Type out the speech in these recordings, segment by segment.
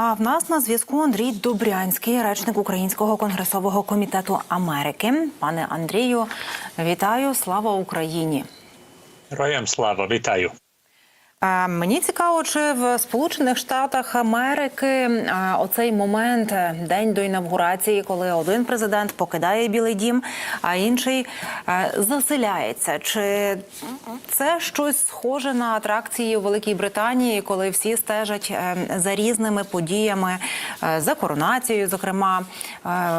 А в нас на зв'язку Андрій Добрянський, речник Українського конгресового комітету Америки. Пане Андрію, вітаю! Слава Україні! Героям слава, вітаю. Мені цікаво, чи в Сполучених Штатах Америки оцей момент, е, день до інавгурації, коли один президент покидає Білий Дім, а інший е, заселяється. Чи це щось схоже на атракції у Великій Британії, коли всі стежать е, за різними подіями, за коронацією, зокрема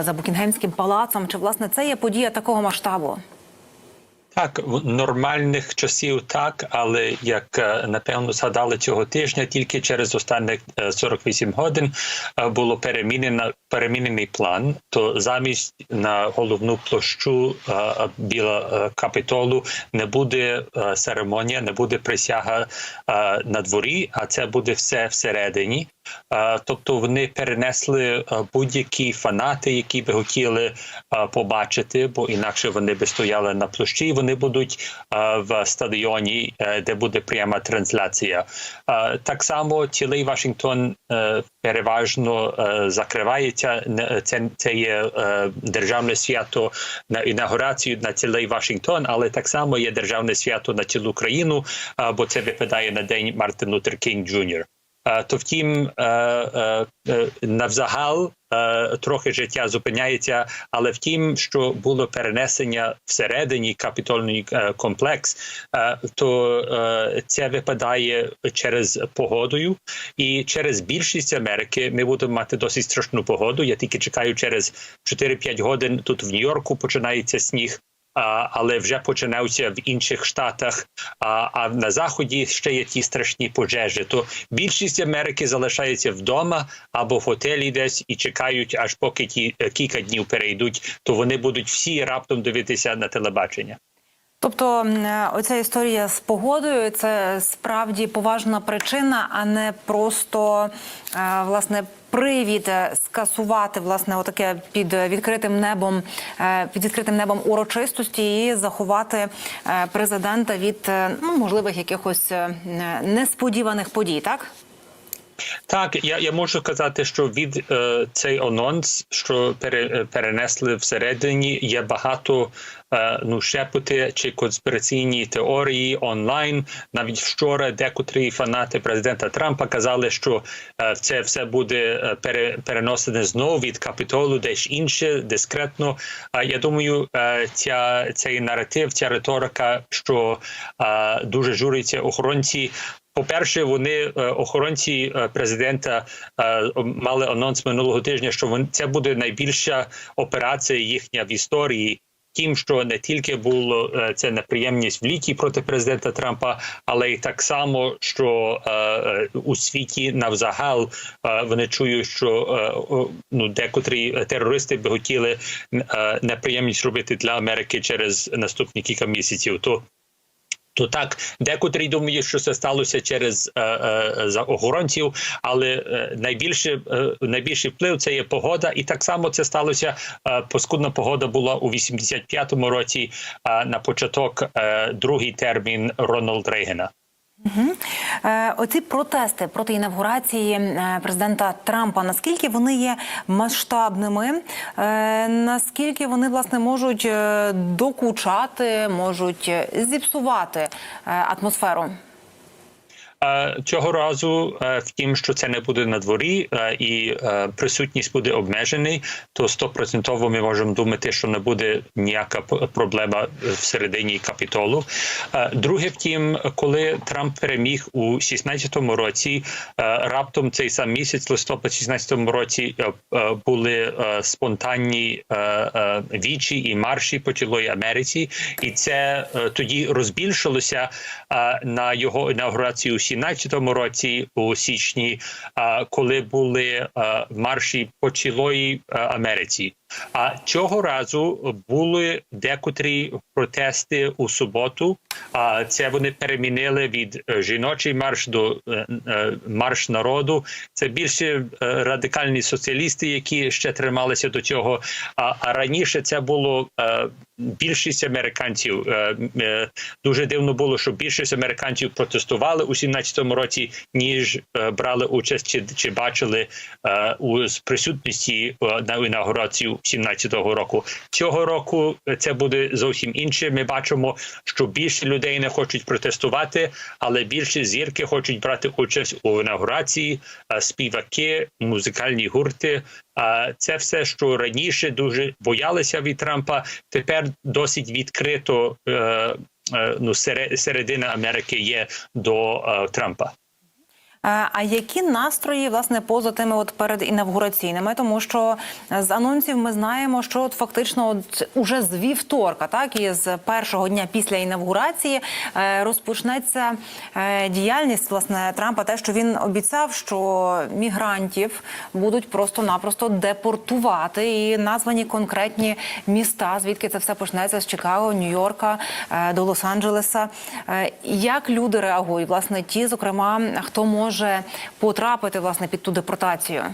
за Букінгемським палацом? Чи власне це є подія такого масштабу? Так, в нормальних часів так, але як е, напевно згадали цього тижня, тільки через останні е, 48 годин е, було перемінено перемінений план. То замість на головну площу е, біля е, капітолу не буде е, церемонія, не буде присяга е, на дворі, а це буде все всередині. Е, Тобто вони перенесли е, будь-які фанати, які би хотіли е, побачити, бо інакше вони би стояли на площі. Вони будуть в стадіоні, де буде пряма трансляція. Так само цілий Вашингтон переважно закривається. Це, це є державне свято на інаугурацію на цілий Вашингтон, але так само є державне свято на цілу країну, бо це випадає на день Мартин Лютер Кінг Джуніор. Е, То втім, е, е, навзагал трохи життя зупиняється, але втім, що було перенесення всередині капітольний комплекс, то це випадає через погодою, і через більшість Америки ми будемо мати досить страшну погоду. Я тільки чекаю через 4-5 годин. Тут в Нью-Йорку починається сніг. Але вже починався в інших штатах. А, а на заході ще є ті страшні пожежі. То більшість Америки залишається вдома або в готелі десь і чекають, аж поки ті е, кілька днів перейдуть, то вони будуть всі раптом дивитися на телебачення. Тобто е, оця історія з погодою це справді поважна причина, а не просто е, власне привід скасувати власне отаке під відкритим небом, е, під відкритим небом урочистості і заховати президента від ну можливих якихось несподіваних подій, так? Так, я, я можу казати, що від е, цей анонс, що пере, перенесли всередині, є багато ну шепоти чи конспіраційні теорії онлайн. Навіть вчора декотрі фанати президента Трампа казали, що е, це все буде е, переносене знову від капітолу, десь інше, дискретно. Я думаю, е, ця цей наратив, ця риторика, що е, дуже журяться охоронці. По-перше, вони е, охоронці е, президента е, мали анонс минулого тижня, що це буде найбільша операція їхня в історії. Тим, що не тільки було це неприємність в літі проти президента Трампа, але й так само, що е, е, у світі навзагал е, вони чують, що е, ну декотрі терористи би хотіли е, неприємність робити для Америки через наступні кілька місяців. То то так, декотрі думають, що це сталося через е, е, за охоронців, але е, найбільше е, найбільший вплив це є погода, і так само це сталося. Е, Поскудна погода була у 85-му році е, на початок е, другий термін Рональд Рейгана. Е, Оці протести проти інавгурації е, президента Трампа. Наскільки вони є масштабними? Е, Наскільки вони власне можуть докучати, можуть зіпсувати атмосферу? Цього разу, е, втім, що це не буде на дворі, е, і е, присутність буде обмежений, то стопроцентово ми можемо думати, що не буде ніяка проблема всередині капітолу. Друге, втім, коли Трамп переміг у 16-му році, раптом цей сам місяць, листопад 16-му році, були спонтанні вічі і марші по цілої Америці, і це тоді розбільшилося на його інаугурацію у 17-му році у січні, коли були марші по цілої Америці. А цього разу були декотрі протести у суботу. А це вони перемінили від е, жіночий марш до е, е, марш народу. Це більше радикальні соціалісти, які ще трималися до цього. А, раніше це було більшість американців. Дуже дивно було, що більшість американців протестували у 17 16 році, ніж брали участь чи, чи бачили у присутності на інаугурацію 17-го року. Цього року це буде зовсім інше. Ми бачимо, що більше людей не хочуть протестувати, але більше зірки хочуть брати участь у інаугурації, співаки, музикальні гурти. А це все, що раніше дуже боялися від Трампа, тепер досить відкрито. Е, е, ну, середина Америки є до е, Трампа. Е, А які настрої власне поза тими от перед інавгураційними? Тому що з анонсів ми знаємо, що от фактично от уже з вівторка, так і з першого дня після інавгурації е, розпочнеться е, діяльність власне Трампа. Те, що він обіцяв, що мігрантів будуть просто-напросто депортувати, і названі конкретні міста, звідки це все почнеться з Чикаго, Нью-Йорка до Лос-Анджелеса. Як люди реагують? Власне, ті, зокрема, хто може потрапити власне під ту депортацію?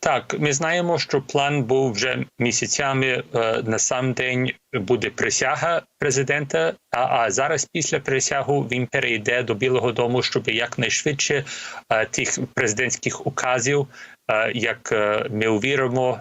Так, ми знаємо, що план був вже місяцями. е, На сам день буде присяга президента. А, а зараз, після присягу, він перейде до Білого Дому, щоб якнайшвидше е, тих президентських указів, е, як е, ми увіримо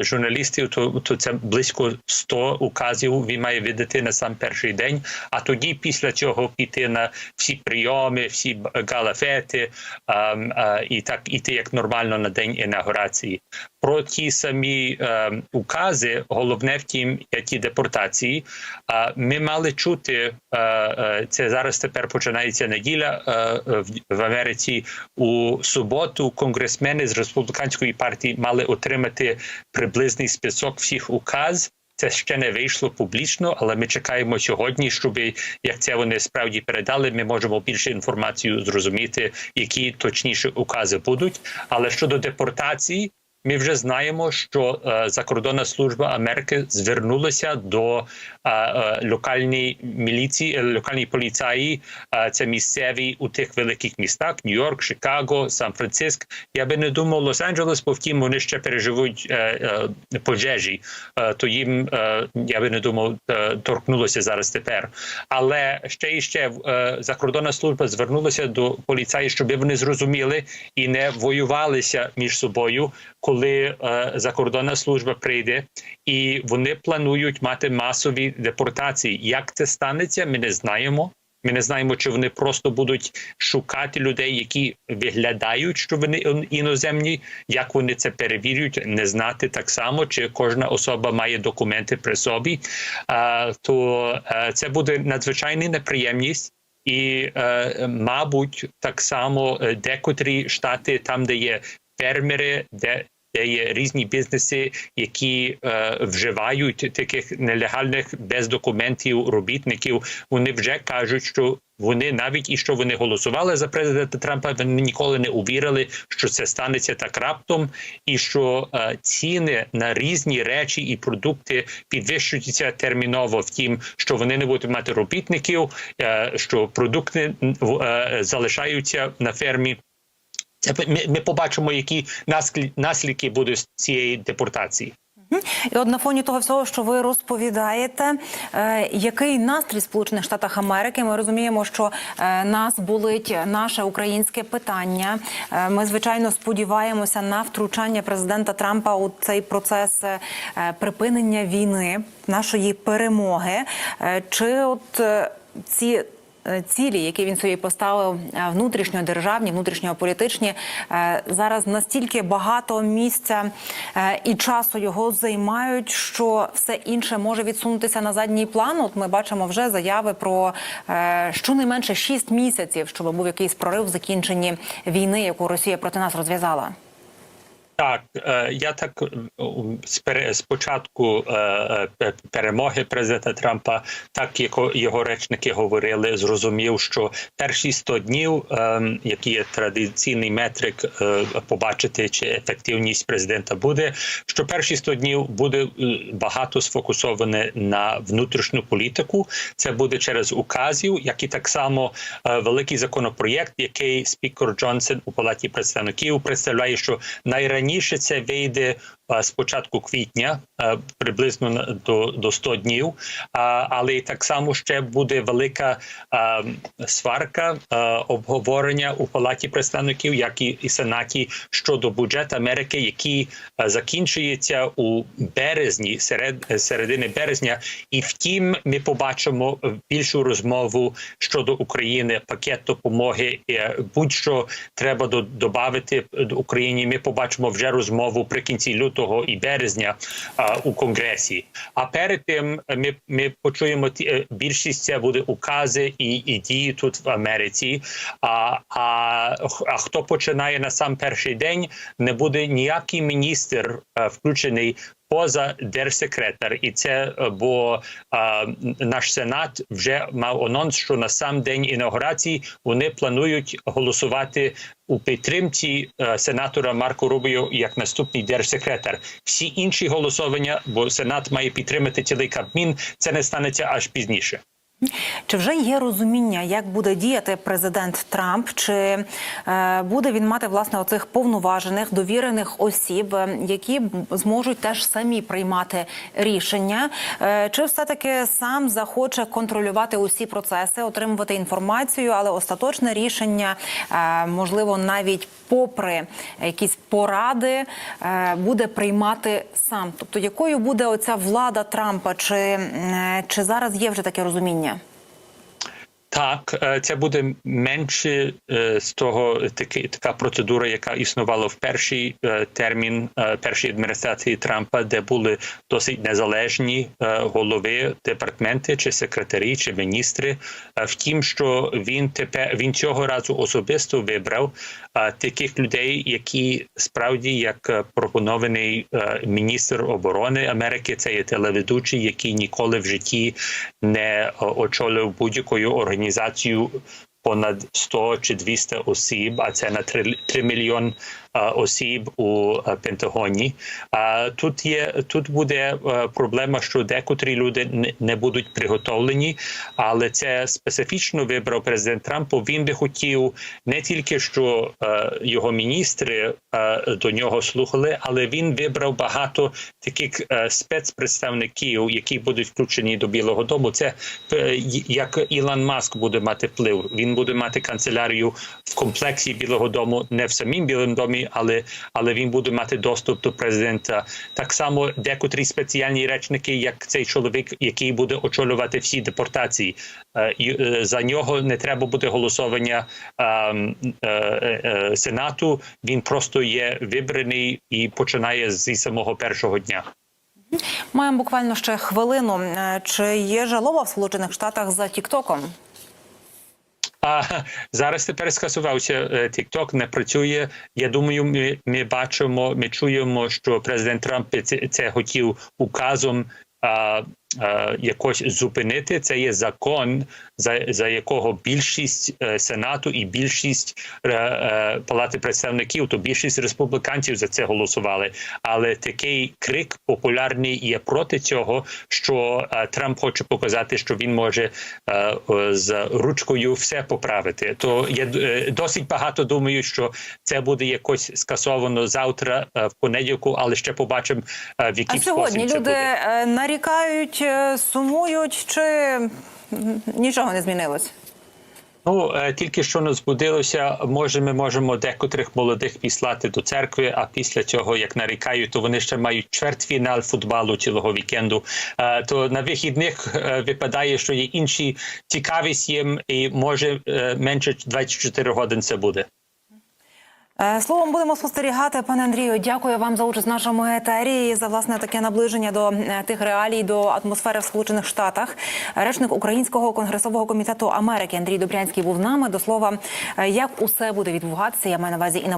журналістів, то, то це близько 100 указів він має видати на сам перший день. А тоді, після цього, піти на всі прийоми, всі галафети ем, і так іти як нормально на день інаугурації. Про ті самі е, укази, головне в тім, е, ті депортації. А ми мали чути е, е, це зараз. Тепер починається неділя е, е, в, в Америці. У суботу конгресмени з республіканської партії мали отримати приблизний список всіх указ. Це ще не вийшло публічно, але ми чекаємо сьогодні, щоб як це вони справді передали, ми можемо більше інформацію зрозуміти, які точніше укази будуть. Але щодо депортації, ми вже знаємо, що е, закордонна служба Америки звернулася до е, е, локальної міліції, е, локальної поліцаї. Е, це місцеві у тих великих містах: Нью-Йорк, Чикаго, Сан-Франциск. Я би не думав Лос-Анджелес, бо втім вони ще переживуть е, е, пожежі. Е, то їм е, я би не думав, е, торкнулося зараз тепер. Але ще і ще е, закордонна служба звернулася до поліцаї, щоб вони зрозуміли і не воювалися між собою, коли е, закордонна служба прийде, і вони планують мати масові депортації. Як це станеться, ми не знаємо. Ми не знаємо, чи вони просто будуть шукати людей, які виглядають, що вони іноземні. Як вони це перевірюють, не знати так само, чи кожна особа має документи при собі. А, то е, це буде надзвичайна неприємність. І, е, мабуть, так само е, декотрі штати, там, де є фермери, де де є різні бізнеси, які е, вживають таких нелегальних без документів робітників. Вони вже кажуть, що вони навіть і що вони голосували за президента Трампа, вони ніколи не увірили, що це станеться так раптом, і що е, ціни на різні речі і продукти підвищуються терміново. Втім, що вони не будуть мати робітників, е, що продукти е, залишаються на фермі. Ми, ми побачимо, які наслідки будуть з цієї депортації. І от на фоні того всього, що ви розповідаєте, е, який настрій Сполучених Штатах Америки? Ми розуміємо, що е, нас болить наше українське питання. Е, ми звичайно сподіваємося на втручання президента Трампа у цей процес е, припинення війни, нашої перемоги. Е, чи от е, ці цілі, які він собі поставив е, внутрішньодержавні, внутрішньополітичні, е, зараз настільки багато місця е, і часу його займають, що все інше може відсунутися на задній план. От ми бачимо вже заяви про е, щонайменше 6 місяців, щоб був якийсь прорив в закінченні війни, яку Росія проти нас розв'язала. Так, е, я так е, з пере- з початку е, е, пе- перемоги президента Трампа, так як його речники говорили, зрозумів, що перші 100 днів, е, які є традиційний метрик, побачити, чи ефективність президента буде, що перші 100 днів буде багато сфокусоване на внутрішню політику. Це буде через указів, як і так само великий законопроєкт, який спікер Джонсон у палаті представників представляє, що найраніше це вийде е, з початку квітня, е, приблизно до, до 100 днів. Але так само ще буде велика е, сварка, обговорення у палаті представників, як і, сенаті щодо бюджету Америки, який закінчується у березні, серед середини березня. І втім, ми побачимо більшу розмову щодо України, пакет допомоги. Будь-що треба до- додати до Україні. Ми побачимо вже розмову при кінці лютого і березня а, у конгресі. А перед тим е, ми, ми почуємо ті е, більшість це буде укази і, і дії тут в Америці. А, а, а хто починає на сам перший день, не буде ніякий міністр а, включений. Поза держсекретар, і це е, бо а, наш сенат вже мав анонс, що на сам день інаугурації вони планують голосувати у підтримці е, сенатора Марко Рубіо як наступний держсекретар. Всі інші голосування, бо сенат має підтримати цілий кабмін, це не станеться аж пізніше. Чи вже є розуміння, як буде діяти президент Трамп? Чи е, буде він мати власне оцих повноважених довірених осіб, е, які зможуть теж самі приймати рішення? Е, чи все таки сам захоче контролювати усі процеси, отримувати інформацію, але остаточне рішення, можливо, навіть попри якісь поради, буде приймати сам? Тобто, якою буде оця влада Трампа? Чи, чи зараз є вже таке розуміння? Так, е, це буде менше е, з того таки, така процедура, яка існувала в перший е, термін першої адміністрації Трампа, де були досить незалежні голови департаменти, чи секретарі, чи міністри. Втім, що він тепер він цього разу особисто вибрав таких людей, які справді як пропонований міністр оборони Америки, це є телеведучий, який ніколи в житті не очолив будь-якою організацію понад 100 чи 200 осіб, а це на 3, 3 мільйон осіб у е, Пентагоні. А тут є тут буде е, проблема, що декотрі люди не, будуть приготовлені, але це специфічно вибрав президент Трамп. Він би хотів не тільки що е, його міністри е, до нього слухали, але він вибрав багато таких е, спецпредставників, які будуть включені до Білого Дому. Це е, як Ілон Маск буде мати вплив. Він буде мати канцелярію в комплексі Білого Дому, не в самім Білому домі, але але він буде мати доступ до президента. Так само декотрі спеціальні речники, як цей чоловік, який буде очолювати всі депортації. Е, е, За нього не треба буде голосування е, е, сенату. Він просто є вибраний і починає зі самого першого дня. Маємо буквально ще хвилину. Чи є жалоба в Сполучених Штатах за Тіктоком? А зараз тепер скасувався е, TikTok, не працює. Я думаю, ми, ми бачимо, ми чуємо, що президент Трамп це, це хотів указом а, якось зупинити. Це є закон, за, за якого більшість е, сенату і більшість е, е, палати представників, то більшість республіканців за це голосували. Але такий крик популярний є проти цього, що е, Трамп хоче показати, що він може е, е, з ручкою все поправити. То я е, досить багато думаю, що це буде якось скасовано завтра е, в понеділку, але ще побачимо е, в який А сьогодні спосіб це люди буде. е, нарікають, е, сумують, чи нічого не змінилось? Ну е, тільки що нас збудилося. Може, ми можемо декотрих молодих післати до церкви. А після цього, як нарікають, то вони ще мають чвертьфінал футболу цілого вікенду. Е, То на вихідних випадає, що є інші цікавість їм, і може менше 24 годин це буде. Е, Словом, будемо спостерігати, пане Андрію. Дякую вам за участь в нашому етері і за власне таке наближення до е, тих реалій, до атмосфери в Сполучених Штатах. Речник Українського конгресового комітету Америки Андрій Добрянський був нами. До слова, е, як усе буде відбуватися, я маю на увазі інавгурація